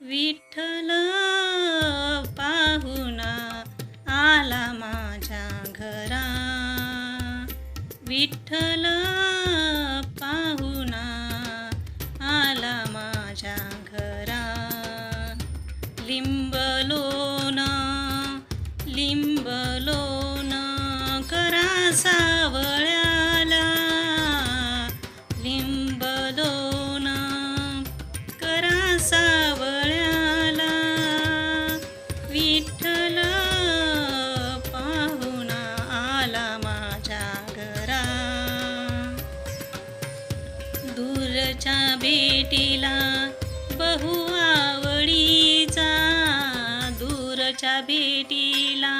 विठ्ठल पाहुणा आला माझ्या घरा. विठ्ठल पाहुणा आला माझ्या घरा. लिंबलोन लिंबलोन करा सावळ्याला. लिंबलोन करा सा दूरच्या भेटीला बहु आवडीचा दूरच्या भेटीला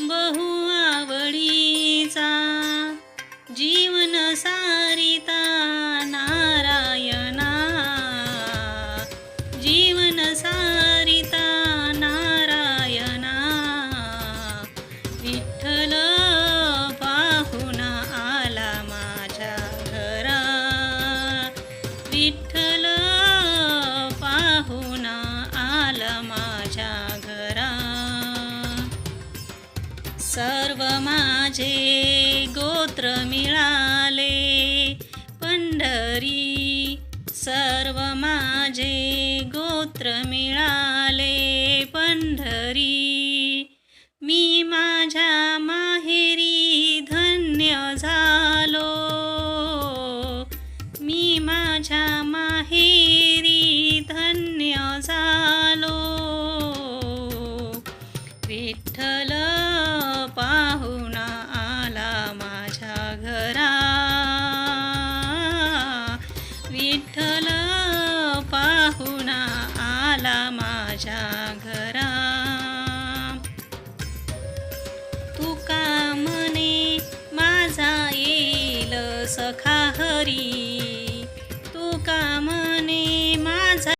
बहु आवडी झालं माझ्या घरा सर्व माझे गोत्र मिळाले. पंढरी सर्व माझे गोत्र मिळाले. पंढरी मी माझ्या माहेरी धन्य झालो. मी माझ्या